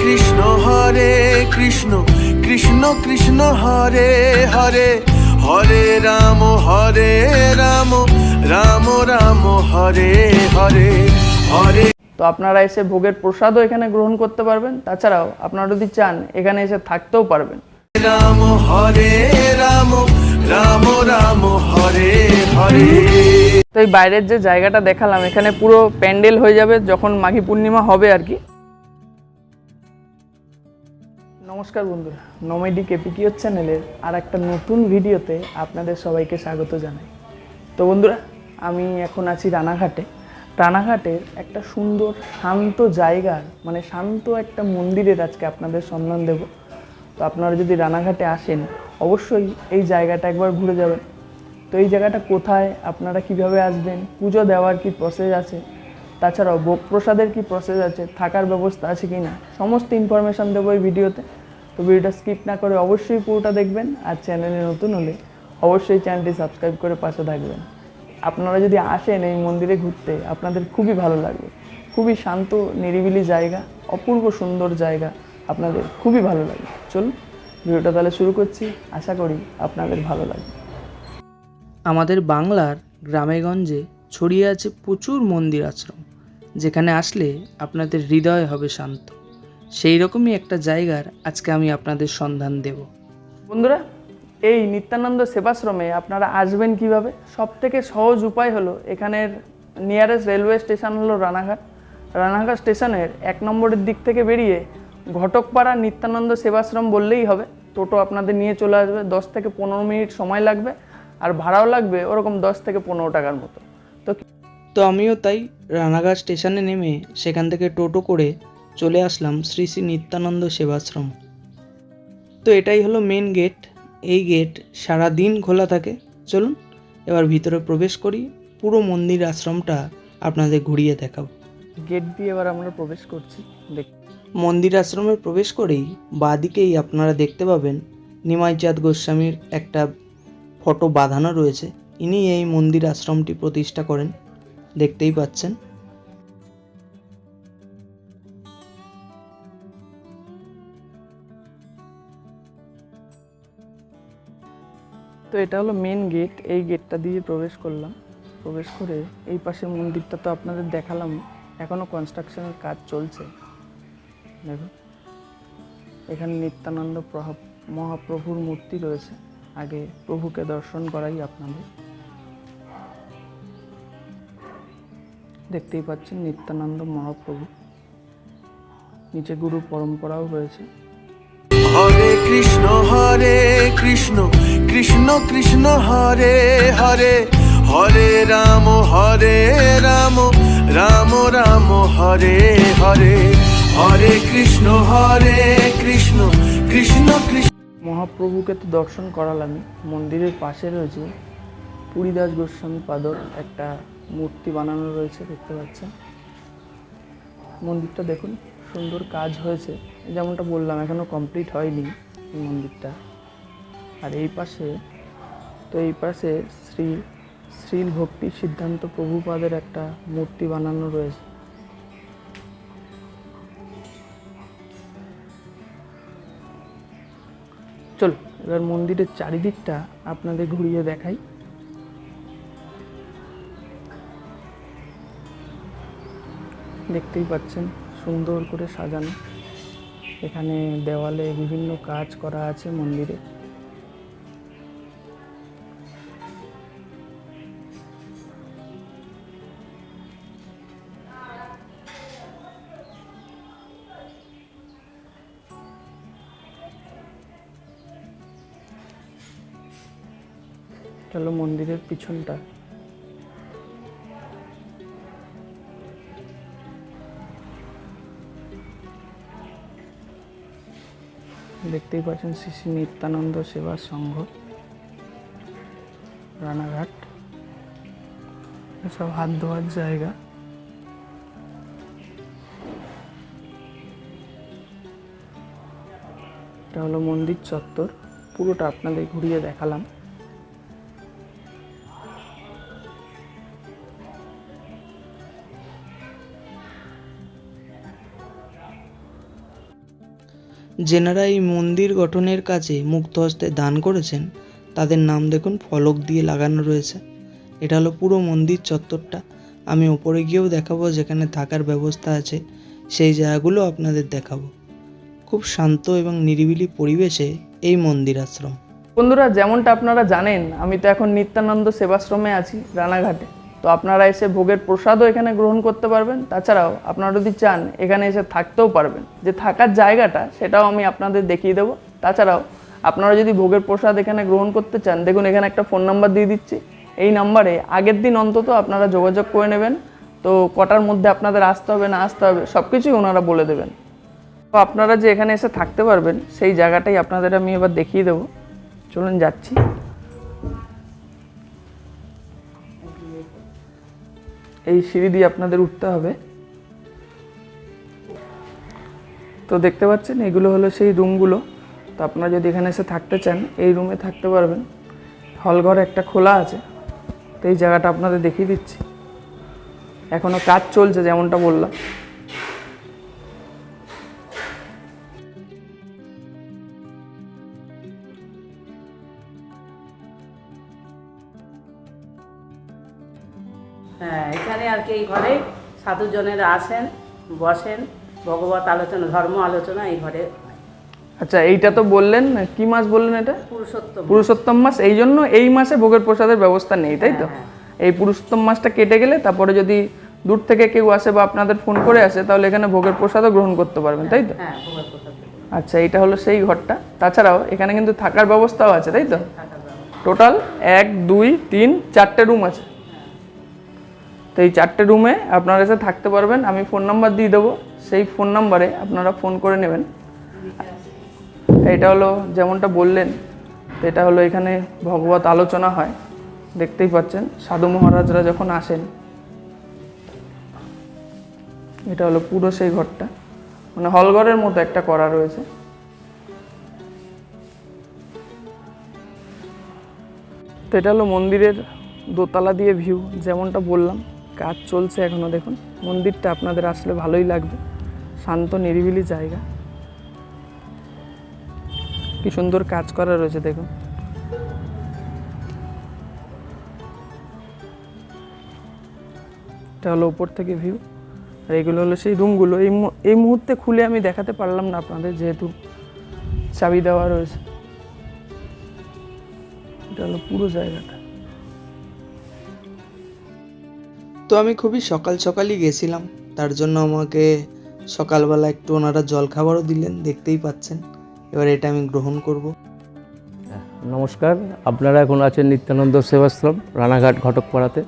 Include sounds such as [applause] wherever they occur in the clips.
কৃষ্ণ হরে কৃষ্ণ কৃষ্ণ কৃষ্ণ হরে হরে হরে রাম হরে রাম রাম রাম হরে হরে হরে। তো আপনারা এসে ভোগের প্রসাদও এখানে গ্রহণ করতে পারবেন। তাছাড়াও আপনারা যদি চান এখানে এসে থাকতেও পারবেন। রাম হরে রাম রাম রাম হরে হরে। তো এই বাইরের যে জায়গাটা দেখালাম এখানে পুরো প্যান্ডেল হয়ে যাবে যখন মাঘী পূর্ণিমা হবে আর কি। নমস্কার বন্ধুরা। নমেডি কেপিকিও চ্যানেলের আর একটা নতুন ভিডিওতে আপনাদের সবাইকে স্বাগত জানাই। তো বন্ধুরা, আমি এখন আছি রানাঘাটে। রানাঘাটের একটা সুন্দর শান্ত জায়গার মানে শান্ত একটা মন্দিরের আজকে আপনাদের সন্ধান দেব। তো আপনারা যদি রানাঘাটে আসেন, অবশ্যই এই জায়গাটা একবার ঘুরে যাবেন। তো এই জায়গাটা কোথায়, আপনারা কীভাবে আসবেন, পুজো দেওয়ার কি প্রসেস আছে, তাছাড়াও ভোগ প্রসাদের কি প্রসেস আছে, থাকার ব্যবস্থা আছে কি না সমস্ত ইনফরমেশান দেবো এই ভিডিওতে। তো ভিডিওটা স্কিপ না করে অবশ্যই পুরোটা দেখবেন আর চ্যানেলে নতুন হলে অবশ্যই চ্যানেলটি সাবস্ক্রাইব করে পাশে থাকবেন। আপনারা যদি আসেন এই মন্দিরে ঘুরতে, আপনাদের খুবই ভালো লাগবে। খুবই শান্ত, নিরিবিলি জায়গা, অপূর্ব সুন্দর জায়গা আপনাদের খুবই ভালো লাগবে। চলুন, ভিডিওটা তাহলে শুরু করছি। আশা করি আপনাদের ভালো লাগবে। আমাদের বাংলার গ্রামেগঞ্জে ছড়িয়ে আছে প্রচুর মন্দির আশ্রম, যেখানে আসলে আপনাদের হৃদয় হবে শান্ত। সেই রকমই একটা জায়গার আজকে আমি আপনাদের সন্ধান দেব। বন্ধুরা এই নিত্যানন্দ সেবাশ্রমে আপনারা আসবেন কীভাবে? সব থেকে সহজ উপায় হলো এখানের নিয়ারেস্ট রেলওয়ে স্টেশন হলো রানাঘাট। রানাঘাট স্টেশনের এক নম্বরের দিক থেকে বেরিয়ে ঘটকপাড়া নিত্যানন্দ সেবাশ্রম বললেই হবে। টোটো আপনাদের নিয়ে চলে আসবে দশ থেকে পনেরো মিনিট সময় লাগবে আর ভাড়াও লাগবে ওরকম দশ থেকে পনেরো টাকার মতো। তো তো আমিও তাই রানাঘাট স্টেশনে নেমে সেখান থেকে টোটো করে চলে আসলাম শ্রী শ্রী নিত্যানন্দ সেবাশ্রম। তো এটাই হলো মেন গেট এই গেট সারা দিন খোলা থাকে। চলুন এবার ভিতরে প্রবেশ করি। পুরো মন্দির আশ্রমটা আপনাদের ঘুরিয়ে দেখাবো। গেট দিয়ে এবার আমরা প্রবেশ করছি। দেখ মন্দির আশ্রমে প্রবেশ করেই বাদিকেই আপনারা দেখতে পাবেন নিমাইচাঁদ গোস্বামীর একটা ফটো বাঁধানো রয়েছে। ইনি এই মন্দির আশ্রমটি প্রতিষ্ঠা করেন। দেখতেই পাচ্ছেন। এটা হলো মেন গেট এই গেটটা দিয়ে প্রবেশ করলাম। প্রবেশ করে এই পাশে মন্দিরটা তো আপনাদের দেখালাম এখনও কনস্ট্রাকশনের কাজ চলছে। দেখো, এখানে নিত্যানন্দ প্রভা- মহাপ্রভুর মূর্তি রয়েছে। আগে প্রভুকে দর্শন করাই আপনাদের। দেখতেই পাচ্ছেন নিত্যানন্দ মহাপ্রভু। নিচে গুরু পরম্পরাও রয়েছে। হরে কৃষ্ণ হরে কৃষ্ণ। কৃষ্ণ কৃষ্ণ হরে হরে হরে রাম হরে রাম রাম রাম, হরে হরে হরে কৃষ্ণ হরে কৃষ্ণ কৃষ্ণ কৃষ্ণ। মহাপ্রভুকে তো দর্শন করালামই। মন্দিরের পাশে রয়েছে পুরীদাস গোস্বামী পাদর। একটা মূর্তি বানানো রয়েছে, দেখতে পাচ্ছেন। মন্দিরটা দেখুন, সুন্দর কাজ হয়েছে। যেমনটা বললাম এখনও কমপ্লিট হয়নি মন্দিরটা। আর এই পাশে, তো এই পাশে শ্রী, শ্রীল ভক্তি সিদ্ধান্ত প্রভুপাদের একটা মূর্তি বানানো রয়েছে। চলো, এবার মন্দিরের চারিদিকটা আপনাদের ঘুরিয়ে দেখাই। দেখতেই পাচ্ছেন, সুন্দর করে সাজানো। এখানে দেওয়ালে বিভিন্ন কাজ করা আছে মন্দিরে। এটা হলো মন্দিরের পিছনটা। দেখতেই পাচ্ছেন শ্রী শ্রী নিত্যানন্দ সেবা সংঘ, রানাঘাট। সব হাত ধোয়ার জায়গা। এটা হলো মন্দির চত্বর। পুরোটা আপনাদের ঘুরিয়ে দেখালাম। যেনারা এই মন্দির গঠনের কাজে মুক্ত হস্তে দান করেছেন, তাদের নাম দেখুন ফলক দিয়ে লাগানো রয়েছে। এটা হলো পুরো মন্দির চত্বরটা। আমি ওপরে গিয়েও দেখাবো যেখানে থাকার ব্যবস্থা আছে, সেই জায়গাগুলো আপনাদের দেখাবো। খুব শান্ত এবং নিরিবিলি পরিবেশে এই মন্দির আশ্রম। বন্ধুরা, যেমনটা আপনারা জানেন, আমি তো এখন নিত্যানন্দ সেবাশ্রমে আছি, রানাঘাটে। তো আপনারা এসে ভোগের প্রসাদও এখানে গ্রহণ করতে পারবেন। তাছাড়াও আপনারা যদি চান, এখানে এসে থাকতেও পারবেন। যে থাকার জায়গাটা, সেটাও আমি আপনাদের দেখিয়ে দেবো। তাছাড়াও আপনারা যদি ভোগের প্রসাদ এখানে গ্রহণ করতে চান, দেখুন এখানে একটা ফোন নাম্বার দিয়ে দিচ্ছি। এই নাম্বারে আগের দিন অন্তত আপনারা যোগাযোগ করে নেবেন। তো কটার মধ্যে আপনাদের আসতে হবে, না আসতে হবে সব কিছুই ওনারা বলে দেবেন। তো আপনারা যে এখানে এসে থাকতে পারবেন, সেই জায়গাটাই আপনাদের আমি এবার দেখিয়ে দেবো। চলুন যাচ্ছি। এই সিঁড়ি দিয়ে আপনাদের উঠতে হবে। তো দেখতে পাচ্ছেন, এগুলো হলো সেই রুমগুলো। তো আপনারা যদি এখানে এসে থাকতে চান, এই রুমে থাকতে পারবেন। হলঘর একটা খোলা আছে, তো এই জায়গাটা আপনাদের দেখিয়ে দিচ্ছি। এখনও কাজ চলছে যেমনটা বললাম। হ্যাঁ এখানে আর কি এই ঘরে সাধুজনেরা আসেন বসেন ভগবত আলোচনা ধর্ম আলোচনা এই ঘরে আচ্ছা এইটা তো বললেন কি মাস বললেন এটা? পুরুষোত্তম। পুরুষোত্তম মাস এই জন্য এই মাসে ভোগের প্রসাদের ব্যবস্থা নেই তাই তো? এই পুরুষোত্তম মাসটা কেটে গেলে তারপরে যদি দূর থেকে কেউ আসে বা আপনাদের ফোন করে আসে তাহলে এখানে ভোগের প্রসাদও গ্রহণ করতে পারবেন তাই তো? হ্যাঁ। আচ্ছা এইটা হলো সেই ঘরটা। তাছাড়াও এখানে কিন্তু থাকার ব্যবস্থাও আছে তাই তো? টোটাল এক দুই তিন চারটে রুম আছে। তো এই চারটে রুমে আপনারা এসে থাকতে পারবেন। আমি ফোন নাম্বার দিয়ে দেবো। সেই ফোন নাম্বারে আপনারা ফোন করে নেবেন। এটা হলো যেমনটা বললেন এটা হলো এখানে ভগবত আলোচনা হয়। দেখতেই পাচ্ছেন, সাধু মহারাজরা যখন আসেন, এটা হলো পুরো সেই ঘরটা। মানে হলঘরের মতো একটা করা রয়েছে। তো এটা হলো মন্দিরের দোতলা দিয়ে ভিউ যেমনটা বললাম। কাজ চলছে এখনও দেখুন। মন্দিরটা আপনাদের আসলে ভালোই লাগবে। শান্ত, নিরিবিলি জায়গা। কি সুন্দর কাজ করা রয়েছে দেখুন। এটা হলো উপর থেকে ভিউ আর এগুলো হলো সেই রুমগুলো এই এই মুহূর্তে খুলে আমি দেখাতে পারলাম না আপনাদের যেহেতু চাবি দেওয়া রয়েছে। এটা হলো পুরো জায়গাটা। তো আমি খুবই সকাল সকালই গেছিলাম। তার জন্য আমাকে সকালবেলা একটু ওনারা জলখাবারও দিলেন দেখতেই পাচ্ছেন। এবার এটা আমি গ্রহণ করব। নমস্কার আপনারা এখন আছেন নিত্যানন্দ সেবাশ্রম রানাঘাট ঘটকপাড়াতে।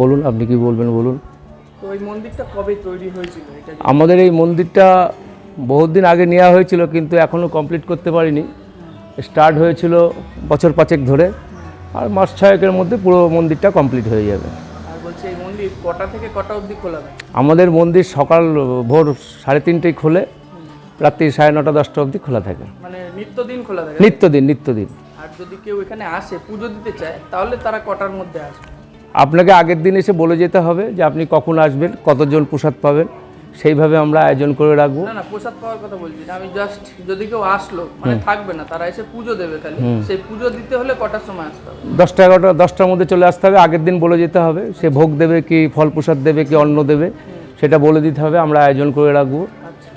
বলুন আপনি কি বলবেন বলুন। তো এই মন্দিরটা কবে তৈরি হয়েছিল? আমাদের এই মন্দিরটা বহুত দিন আগে নেওয়া হয়েছিল কিন্তু এখনও কমপ্লিট করতে পারিনি। স্টার্ট হয়েছিল বছর পাঁচেক ধরে। আর মাস ছয়েকের মধ্যে পুরো মন্দিরটা কমপ্লিট হয়ে যাবে। মন্দির কটা থেকে কটা অবধি খোলা থাকে? আমাদের মন্দির সকাল ভোর সাড়ে তিনটেই খোলে রাত্রি সাড়ে নটা দশটা অবধি খোলা থাকে। মানে নিত্যদিন খোলা থাকে? নিত্যদিন নিত্যদিন। আর যদি কেউ এখানে আসে পুজো দিতে চায় তাহলে তারা কটার মধ্যে আসবে? আপনাকে আগের দিন এসে বলে যেতে হবে যে আপনি কখন আসবেন কতজন প্রসাদ পাবেন। সেইভাবে আমরা আয়োজন করে রাখব। না না প্রসাদ পাওয়ার কথা বলছি না আমি জাস্ট যদি কেউ আসলো মানে থাকবে না তারা এসে পুজো দেবে খালি। সেই পুজো দিতে হলে কটার সময় আসতে হবে? দশটা এগারোটা দশটার মধ্যে চলে আসতে হবে আগের দিন বলে যেতে হবে। সে ভোগ দেবে কি ফল প্রসাদ দেবে কি অন্ন দেবে সেটা বলে দিতে হবে আমরা আয়োজন করে রাখব।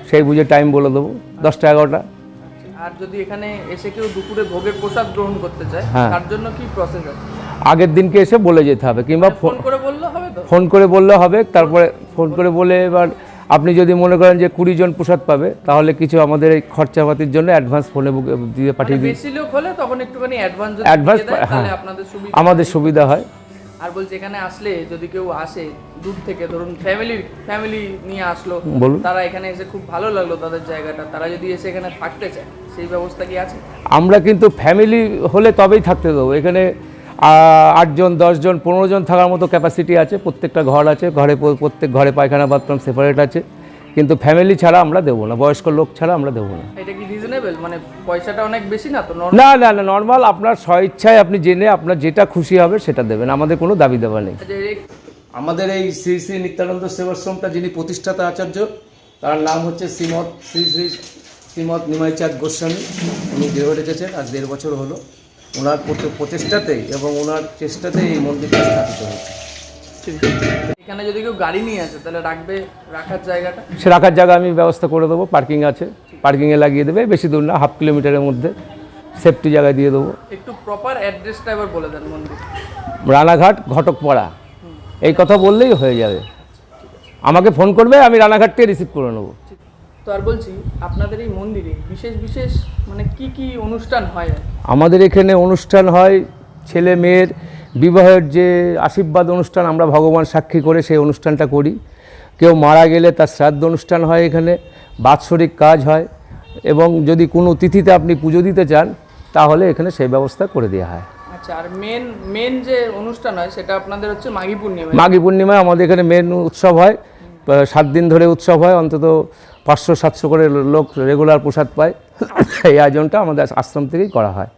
সেই বুঝে টাইম বলে দেবো দশটা এগারোটা। আচ্ছা, আর যদি এখানে এসে কেউ দুপুরে ভোগের প্রসাদ গ্রহণ করতে চায় হ্যাঁ। তার জন্য কি প্রসেস আছে? আগের দিনকে এসে বলে যেতে হবে কিংবা ফোন করে বললে হবে ফোন করে বললে হবে তারপরে ফোন করে বলে এবার আপনি যদি মনে করেন যে কুড়ি জন প্রসাদ পাবে তাহলে কিছু আমাদের এই খরচাপাতির জন্য অ্যাডভান্স ফোনে বুক- দিয়ে পাঠিয়ে দিই বেশি লোক হলে তখন একটুখানি অ্যাডভান্স তাহলে হ্যাঁ। আমাদের সুবিধা হয়। আর বলছি এখানে আসলে যদি কেউ আসে দূর থেকে ধরুন ফ্যামিলি ফ্যামিলি নিয়ে আসলো বলুন। তারা এখানে এসে খুব ভালো লাগল তাদের জায়গাটা। তারা যদি এসে এখানে থাকতে চায় সেই ব্যবস্থা কি আছে? আমরা কিন্তু ফ্যামিলি হলে তবেই থাকতে দেবো। এখানে আটজন দশজন পনেরো জন থাকার মতো ক্যাপাসিটি আছে প্রত্যেকটা ঘর আছে ঘরে প্রত্যেক ঘরে পায়খানা বাথরুম সেপারেট আছে কিন্তু ফ্যামিলি ছাড়া আমরা দেবো না বয়স্ক লোক ছাড়া আমরা দেবো না। এটা কি রিজনেবল মানে পয়সাটা অনেক বেশি না তো? না না না নর্মাল আপনার স্বইচ্ছায় আপনি জেনে আপনার যেটা খুশি হবে সেটা দেবেন আমাদের কোনো দাবি দেওয়া নেই। আমাদের এই শ্রী শ্রী নিত্যানন্দ সেবাশ্রমটা যিনি প্রতিষ্ঠাতা আচার্য তার নাম হচ্ছে শ্রীমৎ শ্রী শ্রী শ্রীমৎ নিমাইচাঁদ গোস্বামী। উনি দেহ রেখেছেন আজ দেড় বছর হলো। ওনার প্রচে- প্রচেষ্টাতেই এবং ওনার চেষ্টাতেই এই মন্দিরটা স্থাপিত হয়েছে। এখানে যদি কেউ গাড়ি নিয়ে আসে তাহলে রাখবে রাখার জায়গাটা? সে রাখার জায়গা আমি ব্যবস্থা করে দেবো পার্কিং আছে। পার্কিংয়ে লাগিয়ে দেবে বেশি দূর না হাফ কিলোমিটারের মধ্যে। সেফটি জায়গায় দিয়ে দেবো। একটু প্রপার অ্যাড্রেসটা এবার বলে দেন মন্দির। রানাঘাট ঘটকপাড়া। এই কথা বললেই হয়ে যাবে। আমাকে ফোন করবে আমি রানাঘাট থেকে রিসিভ করে নেব। তো আর বলছি আপনাদের এই মন্দিরে বিশেষ বিশেষ মানে কি কি অনুষ্ঠান হয় আমাদের এখানে অনুষ্ঠান হয় ছেলে মেয়ের বিবাহের যে আশীর্বাদ অনুষ্ঠান আমরা ভগবান সাক্ষী করে সেই অনুষ্ঠানটা করি। কেউ মারা গেলে তার শ্রাদ্ধ অনুষ্ঠান হয় এখানে বাৎসরিক কাজ হয় এবং যদি কোনো তিথিতে আপনি পুজো দিতে চান তাহলে এখানে সেই ব্যবস্থা করে দেওয়া হয়। আচ্ছা আর মেন মেন যে অনুষ্ঠান হয় সেটা আপনাদের হচ্ছে মাঘী পূর্ণিমা। মাঘী পূর্ণিমায় আমাদের এখানে মেন উৎসব হয় সাত দিন ধরে উৎসব হয় অন্তত পাঁচশো, সাতশো করে লোক রেগুলার প্রসাদ পায়। [laughs] এই আয়োজনটা আমাদের আশ্রম থেকেই করা হয়।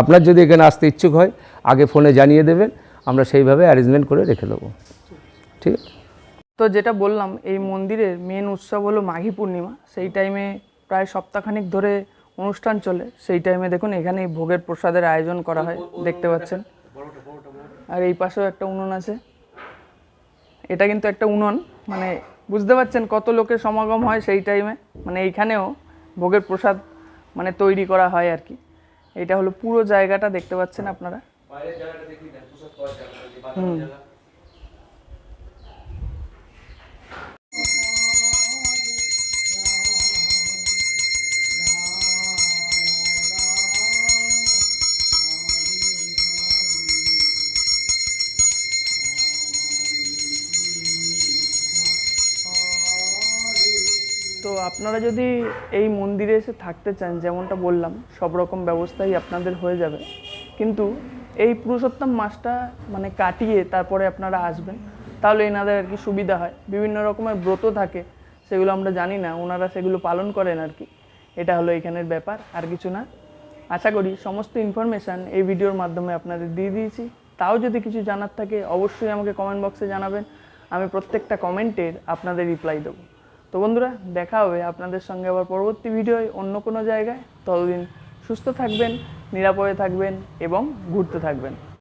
আপনার যদি এখানে আসতে ইচ্ছুক হয়, আগে ফোনে জানিয়ে দেবেন, আমরা সেইভাবে অ্যারেঞ্জমেন্ট করে রেখে দেবো। ঠিক তো যেটা বললাম, এই মন্দিরের মেন উৎসব হলো মাঘী পূর্ণিমা। সেই টাইমে প্রায় সপ্তাহখানিক ধরে অনুষ্ঠান চলে। সেই টাইমে দেখুন এখানে ভোগের প্রসাদের আয়োজন করা হয়, দেখতে পাচ্ছেন। আর এই পাশেও একটা উনুন আছে। এটা কিন্তু একটা উনুন মানে বুঝতে পারছেন কত লোকের সমাগম হয় সেই টাইমে মানে এইখানেও ভোগের প্রসাদ মানে তৈরি করা হয় আর কি। এটা হলো পুরো জায়গাটা দেখতে পাচ্ছেন আপনারা। হুম। আপনারা যদি এই মন্দিরে এসে থাকতে চান, যেমনটা বললাম, সব রকম ব্যবস্থাই আপনাদের হয়ে যাবে। কিন্তু এই পুরুষোত্তম মাসটা মানে কাটিয়ে তারপরে আপনারা আসবেন, তাহলে এনাদের আর কি সুবিধা হয়। বিভিন্ন রকমের ব্রত থাকে, সেগুলো আমরা জানি না, ওনারা সেগুলো পালন করেন আর কি। এটা হলো এখানের ব্যাপার, আর কিছু না। আশা করি সমস্ত ইনফরমেশান এই ভিডিওর মাধ্যমে আপনাদের দিয়ে দিয়েছি। তাও যদি কিছু জানার থাকে, অবশ্যই আমাকে কমেন্ট বক্সে জানাবেন। আমি প্রত্যেকটা কমেন্টের আপনাদের রিপ্লাই দেবো। তো বন্ধুরা, দেখা হবে আপনাদের সঙ্গে আবার পরবর্তী ভিডিওয় অন্য কোনো জায়গায়। ততদিন সুস্থ থাকবেন, নিরাপদে থাকবেন এবং ঘুরতে থাকবেন।